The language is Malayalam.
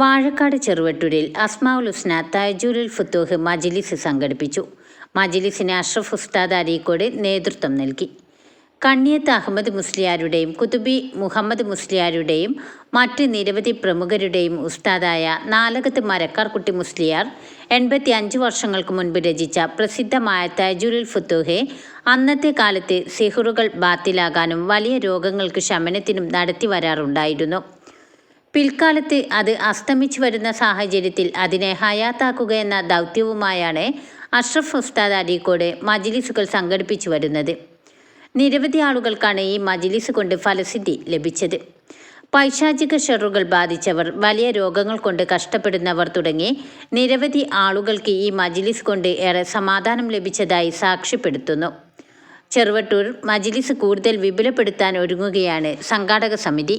വാഴക്കാട് ചെറുവട്ടൂരിൽ അസ്മാഉൽ ഹുസ്ന തയജൂലുൽ ഫുത്തൂഹ് മജിലിസ് സംഘടിപ്പിച്ചു. മജിലിസിന് അഷ്റഫ് ഉസ്താദ് അരീക്കോട് നേതൃത്വം നൽകി. കണ്ണിയത്ത് അഹമ്മദ് മുസ്ലിയാരുടെയും കുതുബി മുഹമ്മദ് മുസ്ലിയാരുടെയും മറ്റ് നിരവധി പ്രമുഖരുടെയും ഉസ്താദായ നാലകത്ത് മരക്കാർകുട്ടി മുസ്ലിയാർ എൺപത്തി അഞ്ച് വർഷങ്ങൾക്ക് മുൻപ് രചിച്ച പ്രസിദ്ധമായ തജുലുൽ ഫുത്തൂഹെ അന്നത്തെ കാലത്ത് സിഹുറുകൾ ബാത്തിലാകാനും വലിയ രോഗങ്ങൾക്ക് ശമനത്തിനും നടത്തി വരാറുണ്ടായിരുന്നു. പിൽക്കാലത്ത് അത് അസ്തമിച്ചു വരുന്ന സാഹചര്യത്തിൽ അതിനെ ഹയാത്താക്കുക എന്ന ദൗത്യവുമായാണ് അഷ്റഫ് ഉസ്താദ് അരീക്കോട് മജിലിസുകൾ സംഘടിപ്പിച്ചു വരുന്നത്. നിരവധി ആളുകൾക്കാണ് ഈ മജിലിസ് കൊണ്ട് ഫലസിദ്ധി ലഭിച്ചത്. പൈശാചിക ഷെറുകൾ ബാധിച്ചവർ വലിയ രോഗങ്ങൾ കൊണ്ട് കഷ്ടപ്പെടുന്നവർ തുടങ്ങി നിരവധി ആളുകൾക്ക് ഈ മജിലിസ് കൊണ്ട് ഏറെ സമാധാനം ലഭിച്ചതായി സാക്ഷ്യപ്പെടുത്തുന്നു. ചെറുവട്ടൂർ മജിലിസ് കൂടുതൽ വിപുലപ്പെടുത്താൻ ഒരുങ്ങുകയാണ് സംഘാടക സമിതി.